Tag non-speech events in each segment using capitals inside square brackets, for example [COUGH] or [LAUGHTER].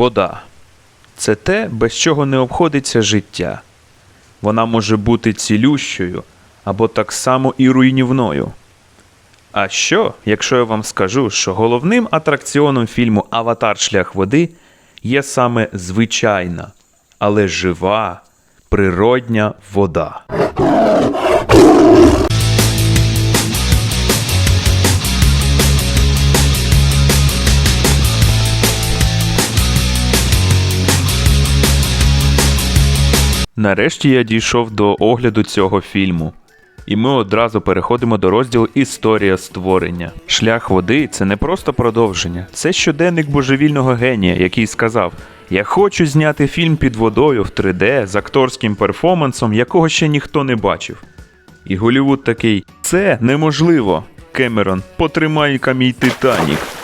Вода це те, без чого не обходиться життя. Вона може бути цілющою або так само і руйнівною. А що, якщо я вам скажу, що головним атракціоном фільму Аватар Шлях води є саме звичайна, але жива, природня вода. Нарешті я дійшов до огляду цього фільму. І ми одразу переходимо до розділу Історія створення. Шлях води це не просто продовження, це щоденник божевільного генія, який сказав: Я хочу зняти фільм під водою в 3D з акторським перформансом, якого ще ніхто не бачив. І Голівуд такий: це неможливо. Кемерон, потримай-ка мій Титанік.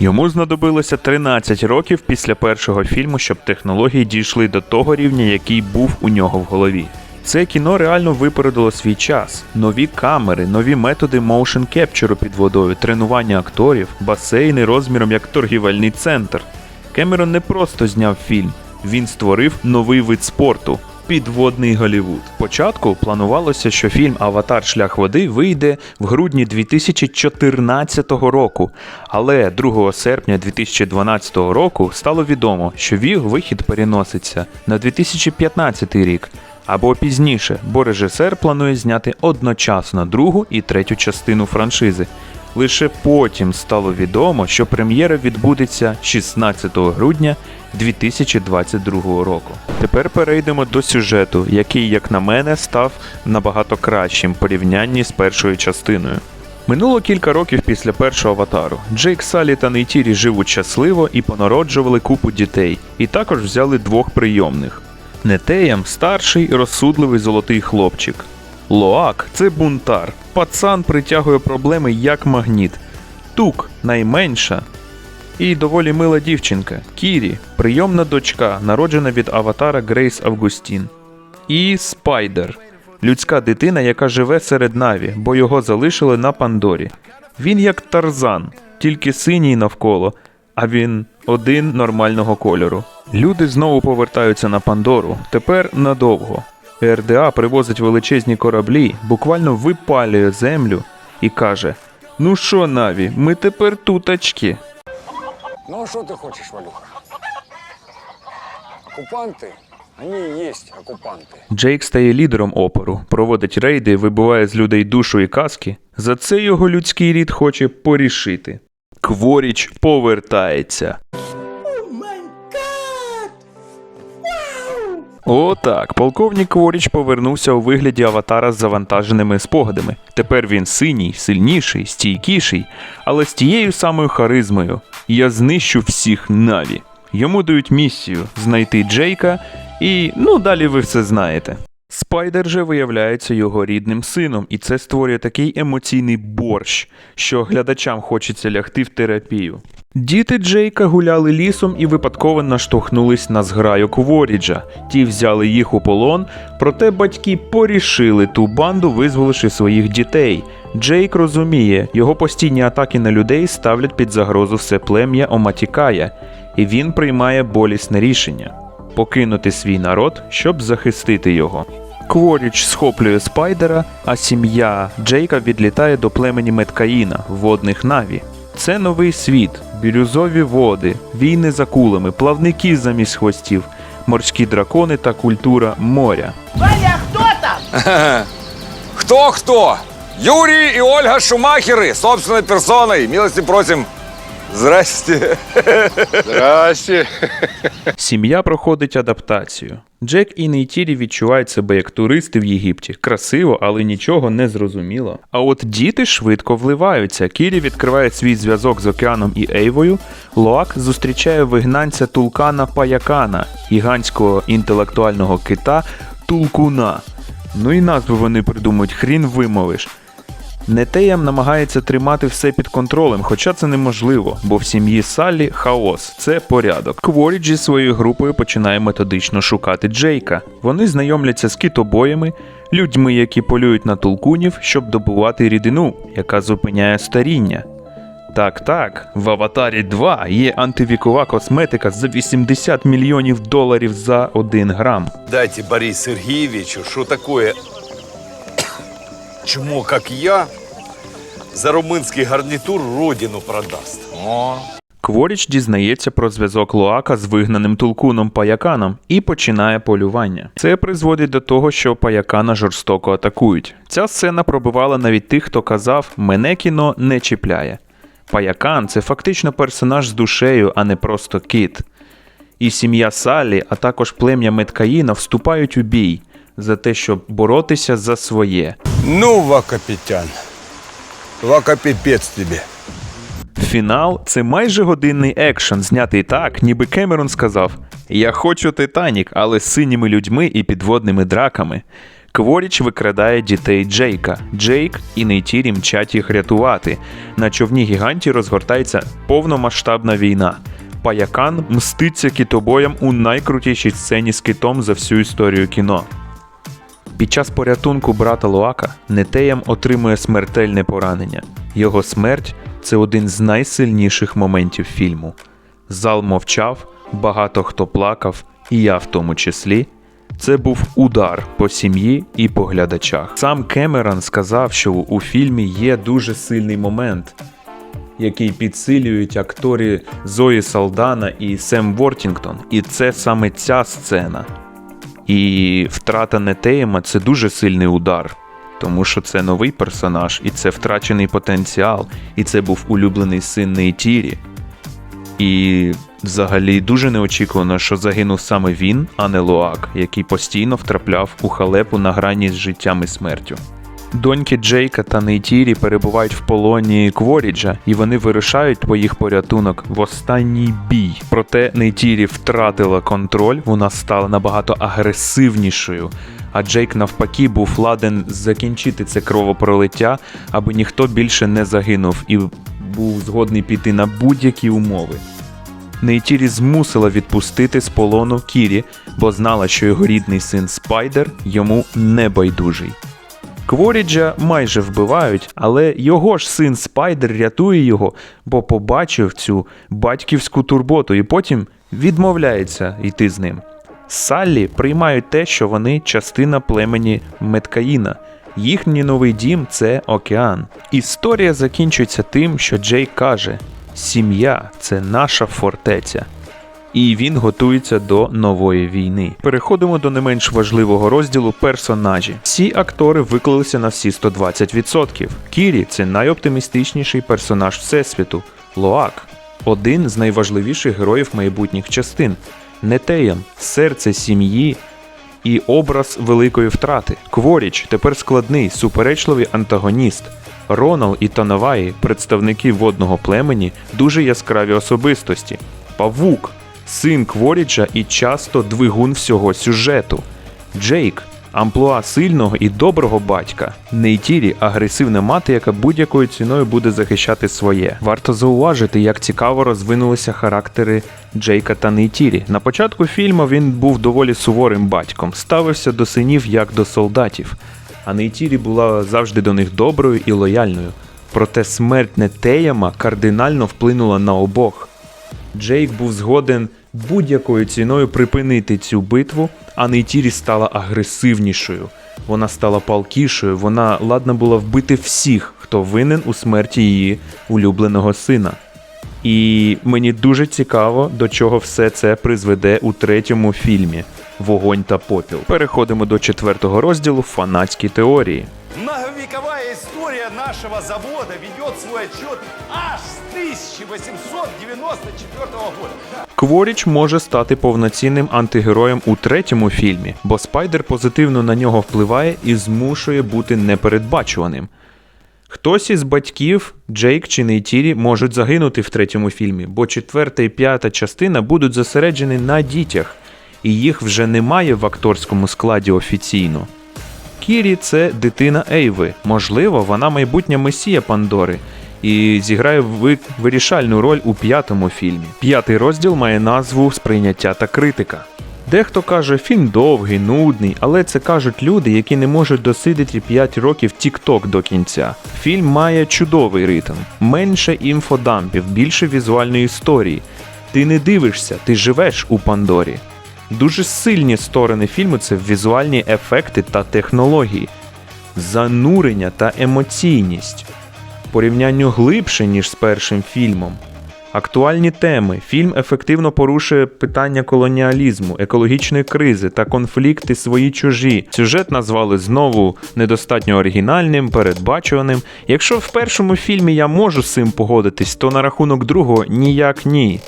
Йому знадобилося 13 років після першого фільму, щоб технології дійшли до того рівня, який був у нього в голові. Це кіно реально випередило свій час. Нові камери, нові методи моушен кепчуру під водою, тренування акторів, басейни розміром як торгівельний центр. Кемерон не просто зняв фільм, він створив новий вид спорту. Підводний Голівуд. Спочатку планувалося, що фільм Аватар Шлях води вийде в грудні 2014 року, але 2 серпня 2012 року стало відомо, що вихід переноситься на 2015 рік або пізніше, бо режисер планує зняти одночасно другу і третю частину франшизи. Лише потім стало відомо, що прем'єра відбудеться 16 грудня 2022 року. Тепер перейдемо до сюжету, який, як на мене, став набагато кращим в порівнянні з першою частиною. Минуло кілька років після першого аватару. Джейк Салі та Нейтірі живуть щасливо і понароджували купу дітей, і також взяли двох прийомних. Нетеям старший розсудливий золотий хлопчик. Лоак це бунтар. Пацан притягує проблеми як магніт. Тук найменша. І доволі мила дівчинка Кірі, прийомна дочка, народжена від аватара Грейс Августін. І Спайдер людська дитина, яка живе серед Наві, бо його залишили на Пандорі. Він як Тарзан, тільки синій навколо, а він один нормального кольору. Люди знову повертаються на Пандору, тепер надовго. РДА привозить величезні кораблі, буквально випалює землю і каже: Ну що, Наві, ми тепер туточки. Ну а что ты хочешь, Валюха? Оккупанты, они и есть оккупанты. Джейк стає лідером опору, проводить рейди, вибиває з людей душу і каски. За це його людський рід хоче порішити. Кворіч повертається. Отак, полковник Кворіч повернувся у вигляді аватара з завантаженими спогадами. Тепер він синій, сильніший, стійкіший, але з тією самою харизмою. Я знищу всіх наві. Йому дають місію знайти Джейка, і ну далі ви все знаєте. Спайдер же виявляється його рідним сином, і це створює такий емоційний борщ, що глядачам хочеться лягти в терапію. Діти Джейка гуляли лісом і випадково наштовхнулись на зграю Кворіджа. Ті взяли їх у полон, проте батьки порішили ту банду, визволивши своїх дітей. Джейк розуміє, його постійні атаки на людей ставлять під загрозу все плем'я Оматікая, і він приймає болісне рішення покинути свій народ, щоб захистити його. Кворіч схоплює спайдера, а сім'я Джейка відлітає до племені Меткаїна, водних Наві. Це новий світ, бірюзові води, війни за кулами, плавники замість хвостів, морські дракони та культура моря. Валя, кто там? Кто-кто? Юрий и Ольга Шумахеры, собственной персоной. Милости просим. Здрасте. Здрасте. Сім'я проходить адаптацію. Джек і Нейтірі відчувають себе як туристи в Єгипті. Красиво, але нічого не зрозуміло. А от діти швидко вливаються. Кірі відкриває свій зв'язок з океаном і Ейвою. Лоак зустрічає вигнанця Тулкана Паякана, гігантського інтелектуального кита Тулкуна. Ну і назву вони придумують, хрін вимовиш. Нетеям намагається тримати все під контролем, хоча це неможливо, бо в сім'ї Саллі хаос це порядок. Кворіч зі своєю групою починає методично шукати Джейка. Вони знайомляться з китобоями, людьми, які полюють на тулкунів, щоб добувати рідину, яка зупиняє старіння. Так, так, в Аватарі 2 є антивікова косметика за 80 мільйонів доларів за 1 грам. Дайте Борису Сергеевичу, что такое чмо, как я, за румынский гарнитур родину продаст. О, Кворіч дізнається про зв'язок Луака з вигнаним тулкуном Паяканом і починає полювання. Це призводить до того, що Паякана жорстоко атакують. Ця сцена пробивала навіть тих, хто казав мене кіно не чіпляє. Паякан це фактично персонаж з душею, а не просто кіт. І сім'я Саллі, а також плем'я Меткаїна вступають у бій за те, щоб боротися за своє. Ну, Вакапетян, Вакапипец тебе. Фінал це майже годинний екшен, знятий так, ніби Кемерон сказав: Я хочу Титанік, але з синіми людьми і підводними драками. Кворіч викрадає дітей Джейка. Джейк і Нейтірі мчать їх рятувати. На човні гіганті розгортається повномасштабна війна. Паякан мститься китобоям у найкрутішій сцені з китом за всю історію кіно. Під час порятунку брата Луака Нетеям отримує смертельне поранення. Його смерть це один з найсильніших моментів фільму. Зал мовчав, багато хто плакав, і я в тому числі. Це був удар по сім'ї і по глядачах. Сам Кемерон сказав, що у фільмі є дуже сильний момент, який підсилюють актори Зої Салдана і Сем Вортінгтон. І це саме ця сцена. І втрата Нетеєма це дуже сильний удар, тому що це новий персонаж, і це втрачений потенціал, і це був улюблений син Нейтірі. І взагалі дуже неочікувано, що загинув саме він, а не Лоак, який постійно втрапляв у халепу на грані з життям і смертю. Доньки Джейка та Нейтірі перебувають в полоні Кворіджа, і вони вирушають по їх порятунок в останній бій. Проте Нейтірі втратила контроль, вона стала набагато агресивнішою. А Джейк навпаки був ладен закінчити це кровопролиття, аби ніхто більше не загинув і був згодний піти на будь-які умови. Нейтірі змусила відпустити з полону Кірі, бо знала, що його рідний син Спайдер йому не байдужий. Кворіджа майже вбивають, але його ж син Спайдер рятує його, бо побачив цю батьківську турботу і потім відмовляється йти з ним. Саллі приймають те, що вони частина племені Меткаїна. Їхній новий дім це океан. Історія закінчується тим, що Джей каже: Сім'я це наша фортеця. І він готується до нової війни. Переходимо до не менш важливого розділу персонажі. Всі актори виклалися на всі 120%. Кірі це найоптимістичніший персонаж всесвіту. Лоак один з найважливіших героїв майбутніх частин. Нетеян серце сім'ї і образ великої втрати. Кворіч тепер складний, суперечливий антагоніст. Ронал і Танаваї, представники водного племені, дуже яскраві особистості. Павук, син Кворіджа і часто двигун всього сюжету. Джейк амплуа сильного і доброго батька. Нейтірі агресивна мати, яка будь-якою ціною буде захищати своє. Варто зауважити, як цікаво розвинулися характери Джейка та Нейтірі. На початку фільму він був доволі суворим батьком, ставився до синів як до солдатів. А Нейтірі була завжди до них доброю і лояльною. Проте смерть Нетеяма кардинально вплинула на обох. Джейк був згоден будь-якою ціною припинити цю битву, а Нейтірі стала агресивнішою. Вона стала палкішою, вона ладна була вбити всіх, хто винен у смерті її улюбленого сина. І мені дуже цікаво, до чого все це призведе у третьому фільмі Вогонь та попіл. Переходимо до четвертого розділу фанатські теорії. Многовековая история нашего завода ведет свой отчет аж с 1894 года. Кворіч може стати повноцінним антигероєм у третьому фільмі, бо спайдер позитивно на нього впливає і змушує бути непередбачуваним. Хтось із батьків, Джейк чи Нейтірі, можуть загинути в третьому фільмі, бо четверта і п'ята частина будуть зосереджені на дітях, і їх вже немає в акторському складі офіційно. Кірі це дитина Ейви. Можливо, вона майбутня месія Пандори і зіграє вирішальну роль у п'ятому фільмі. П'ятий розділ має назву Сприйняття та критика. Дехто каже, фільм довгий, нудний, але це кажуть люди, які не можуть досидіти 5 років TikTok до кінця. Фільм має чудовий ритм, менше інфодампів, більше візуальної історії. Ти не дивишся, ти живеш у Пандорі. Дуже сильні сторони фільму це візуальні ефекти та технології, занурення та емоційність, порівнянню глибше, ніж з першим фільмом. Актуальні теми. Фільм ефективно порушує питання колоніалізму, екологічної кризи та конфлікти свої чужі. Сюжет назвали знову недостатньо оригінальним, передбачуваним. Якщо в першому фільмі я можу з цим погодитись, то на рахунок другого ніяк ні.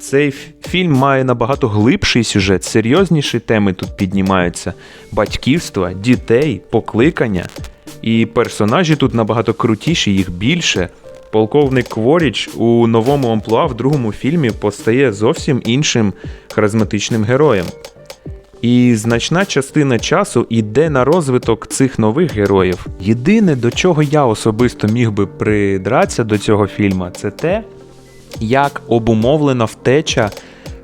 Цей фільм має набагато глибший сюжет, серйозніші теми тут піднімаються: батьківства, дітей, покликання. І персонажі тут набагато крутіші, їх більше. Полковник Кворіч у новому амплуа в другому фільмі постає зовсім іншим харизматичним героєм. І значна частина часу йде на розвиток цих нових героїв. Єдине, до чого я особисто міг би придратися до цього фільму, це те, як обумовлена втеча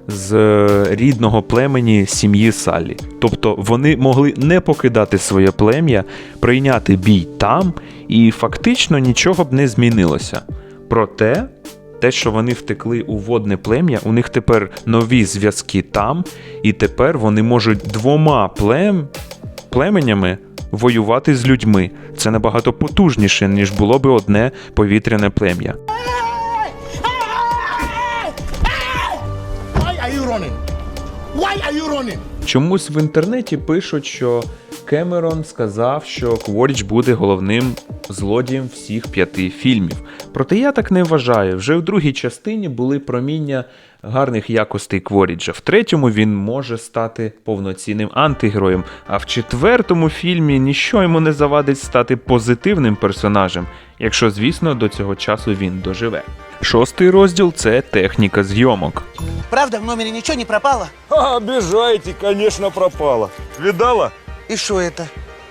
з е, рідного племені сім'ї Саллі. Тобто вони могли не покидати своє плем'я, прийняти бій там, і фактично нічого б не змінилося. Проте, те, що вони втекли у водне плем'я, у них тепер нові зв'язки там, і тепер вони можуть двома плем... племенями воювати з людьми. Це набагато потужніше, ніж було би одне повітряне плем'я. Чомусь в інтернеті пишуть, що Кемерон сказав, що Кворіч буде головним злодієм всіх п'яти фільмів. Проте я так не вважаю. Вже в другій частині були проміння гарних якостей Кворіджа. В третьому він може стати повноцінним антигероєм, а в четвертому фільмі ніщо йому не завадить стати позитивним персонажем, якщо, звісно, до цього часу він доживе. Шостий розділ це техніка зйомок. Правда, в номере ничего не пропало? [LAUGHS] А, обижаете, конечно, пропала. Видала? И что это?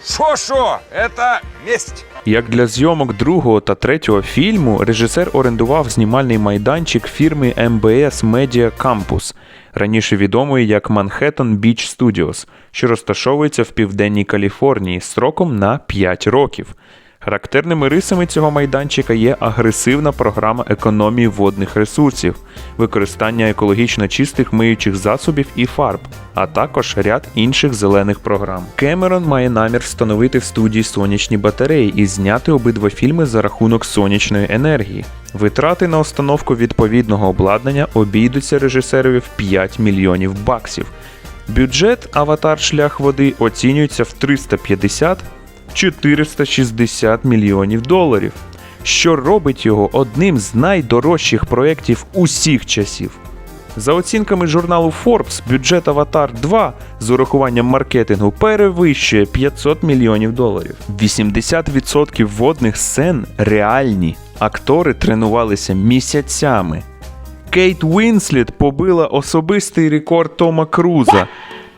Шо-шо, это месть. Як для зйомок другого та третього фільму, режисер орендував знімальний майданчик фірми MBS Media Campus, раніше відомої як Manhattan Beach Studios, що розташовується в південній Каліфорнії строком на 5 років. Характерними рисами цього майданчика є агресивна програма економії водних ресурсів, використання екологічно чистих миючих засобів і фарб, а також ряд інших зелених програм. Кемерон має намір встановити в студії сонячні батареї і зняти обидва фільми за рахунок сонячної енергії. Витрати на установку відповідного обладнання обійдуться режисерові в 5 мільйонів баксів. Бюджет Аватар Шлях води оцінюється в 350 460 мільйонів доларів, що робить його одним з найдорожчих проєктів усіх часів. За оцінками журналу Forbes, бюджет Аватар 2 з урахуванням маркетингу перевищує 500 мільйонів доларів. 80% водних сцен реальні. Актори тренувалися місяцями. Кейт Уінслет побила особистий рекорд Тома Круза,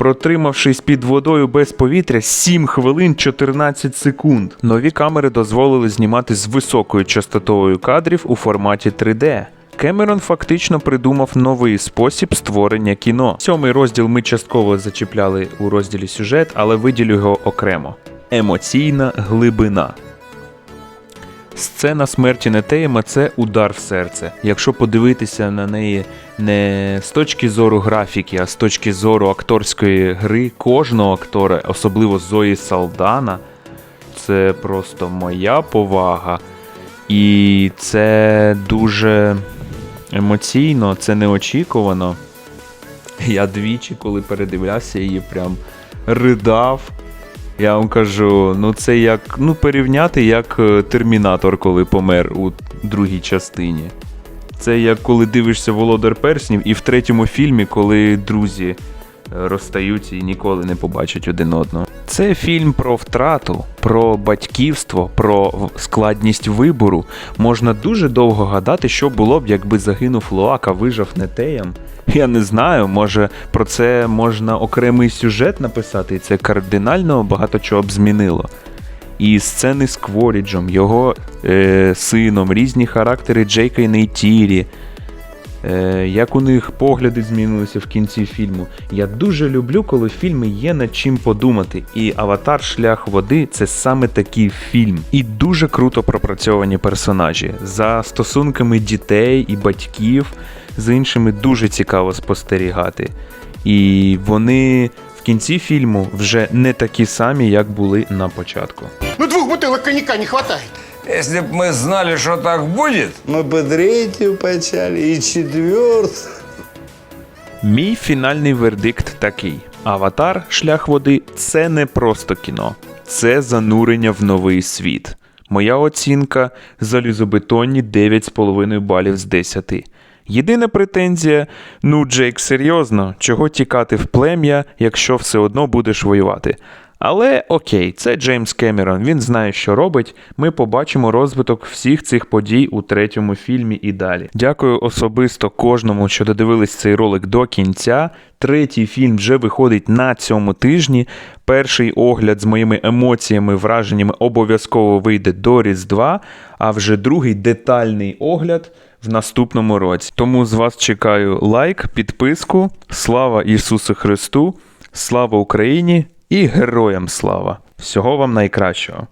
протримавшись під водою без повітря 7 хвилин 14 секунд. Нові камери дозволили знімати з високою частотою кадрів у форматі 3D. Кемерон фактично придумав новий спосіб створення кіно. Сьомий розділ ми частково зачіпляли у розділі сюжет, але виділю його окремо. Емоційна глибина. Сцена смерті Нетеєма це удар в серце. Якщо подивитися на неї не з точки зору графіки, а з точки зору акторської гри кожного актора, особливо Зої Салдана, це просто моя повага. І це дуже емоційно, це неочікувано. Я двічі, коли передивлявся її, прям ридав. Я вам кажу, ну це як ну, порівняти як е, Термінатор, коли помер у другій частині. Це як коли дивишся Володар Перснів, і в третьому фільмі, коли друзі е, розстаються і ніколи не побачать один одного. Це фільм про втрату, про батьківство, про складність вибору. Можна дуже довго гадати, що було б, якби загинув Лоак, а вижив Нетеєм. Я не знаю, може про це можна окремий сюжет написати, і це кардинально багато чого б змінило. І сцени з Кворіджем, його е, сином, різні характери Джейка і Нейтірі. е, як у них погляди змінилися в кінці фільму. Я дуже люблю, коли в фільмі є над чим подумати. І Аватар Шлях води це саме такий фільм. І дуже круто пропрацьовані персонажі. За стосунками дітей і батьків з іншими дуже цікаво спостерігати. І вони в кінці фільму вже не такі самі, як були на початку. Ну, двух бутылок коньяка не хватает. Если бы мы знали, что так будет, Мы бы третью почали и четвертую. Мій фінальний вердикт такий: Аватар Шлях води це не просто кіно, це занурення в новий світ. Моя оцінка залізобетонні 9,5 балів з 10. Єдина претензія: ну, Джейк, серйозно, чого тікати в плем'я, якщо все одно будеш воювати. Але окей, це Джеймс Кемерон. Він знає, що робить. Ми побачимо розвиток всіх цих подій у третьому фільмі і далі. Дякую особисто кожному, що додивились цей ролик до кінця. Третій фільм вже виходить на цьому тижні. Перший огляд з моїми емоціями, враженнями обов'язково вийде до Різдва, а вже другий детальний огляд в наступному році. Тому з вас чекаю лайк, підписку. Слава Ісусу Христу! Слава Україні і героям слава! Всього вам найкращого!